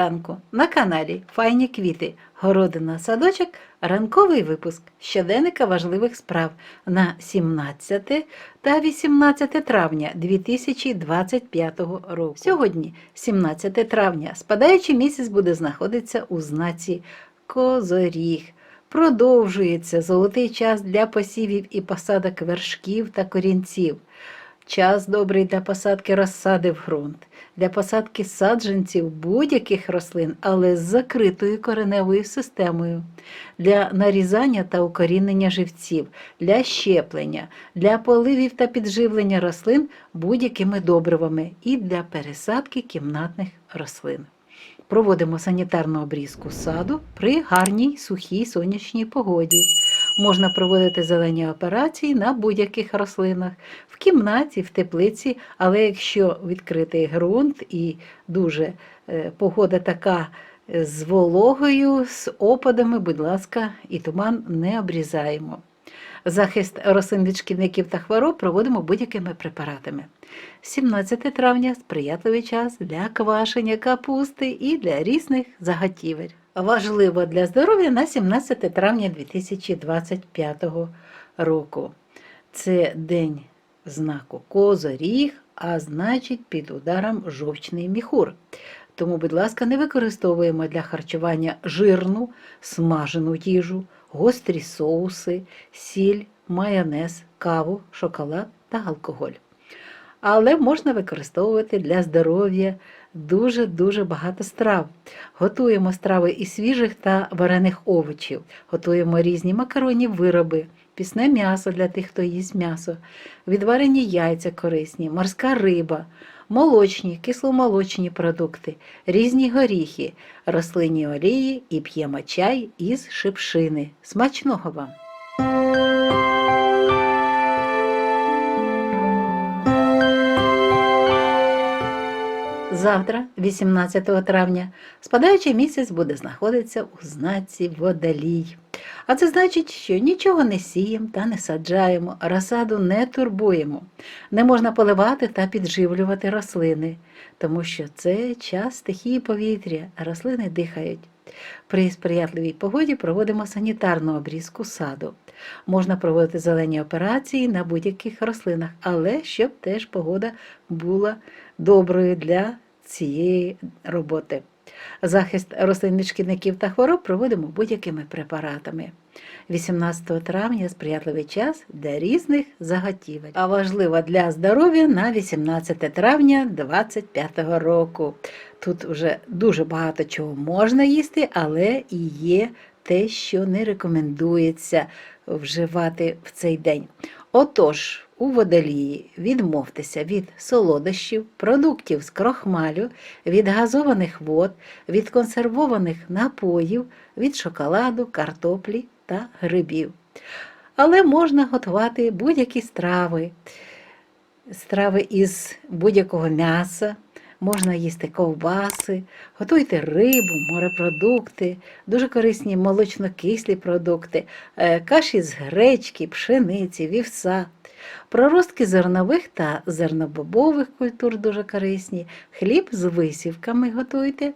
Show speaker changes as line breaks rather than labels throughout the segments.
ранку на каналі Файні квіти, городина садочок, ранковий випуск щоденника важливих справ на 17 та 18 травня 2025 року. Сьогодні, 17 травня, спадаючий місяць буде знаходитися у знаці Козоріг. Продовжується золотий час для посівів і посадок вершків та корінців. Час добрий для посадки розсади в ґрунт, для посадки саджанців будь-яких рослин, але з закритою кореневою системою, для нарізання та укорінення живців, для щеплення, для поливів та підживлення рослин будь-якими добривами і для пересадки кімнатних рослин. Проводимо санітарну обрізку саду при гарній сухій сонячній погоді. Можна проводити зелені операції на будь-яких рослинах, в кімнаті, в теплиці, але якщо відкритий ґрунт і дуже е, погода така е, з вологою, з опадами, будь ласка, і туман не обрізаємо. Захист рослин від шкідників та хвороб проводимо будь-якими препаратами. 17 травня сприятливий час для квашення капусти і для різних заготівель. Важливо для здоров'я на 17 травня 2025 року. Це день знаку Козоріг, а значить під ударом жовчний міхур. Тому, будь ласка, не використовуємо для харчування жирну, смажену їжу, гострі соуси, сіль, майонез, каву, шоколад та алкоголь. Але можна використовувати для здоров'я дуже-дуже багато страв. Готуємо страви із свіжих та варених овочів, готуємо різні макаронні вироби, пісне м'ясо для тих, хто їсть м'ясо, відварені яйця корисні, морська риба, молочні, кисломолочні продукти, різні горіхи, рослинні олії і п'ємо чай із шипшини. Смачного вам! Завтра, 18 травня, спадаючий місяць буде знаходитися у знаці водолій. А це значить, що нічого не сіємо та не саджаємо, розсаду не турбуємо. Не можна поливати та підживлювати рослини, тому що це час стихії повітря, а рослини дихають. При сприятливій погоді проводимо санітарну обрізку саду. Можна проводити зелені операції на будь-яких рослинах, але щоб теж погода була доброю для цієї роботи. Захист рослин шкідників та хвороб проводимо будь-якими препаратами. 18 травня сприятливий час для різних заготівель. А важливо для здоров'я на 18 травня 2025 року. Тут вже дуже багато чого можна їсти, але і є те, що не рекомендується вживати в цей день. Отож, у водолії відмовтеся від солодощів, продуктів з крохмалю, від газованих вод, від консервованих напоїв, від шоколаду, картоплі та грибів. Але можна готувати будь-які страви, страви із будь-якого м'яса, можна їсти ковбаси, готуйте рибу, морепродукти, дуже корисні молочно-кислі продукти, е, каші з гречки, пшениці, вівса. Проростки зернових та зернобобових культур дуже корисні, хліб з висівками готуйте.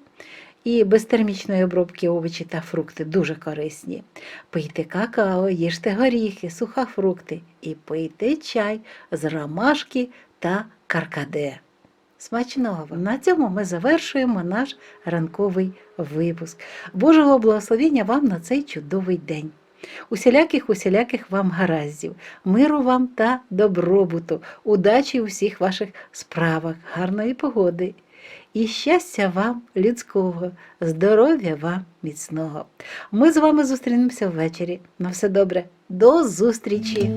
І без термічної обробки овочі та фрукти дуже корисні. Пийте какао, їжте горіхи, сухофрукти і пийте чай з ромашки та каркаде. Смачного вам! На цьому ми завершуємо наш ранковий випуск. Божого благословення вам на цей чудовий день. Усіляких усіляких вам гараздів, миру вам та добробуту, удачі у всіх ваших справах, гарної погоди і щастя вам людського, здоров'я вам міцного. Ми з вами зустрінемося ввечері. На все добре, до зустрічі!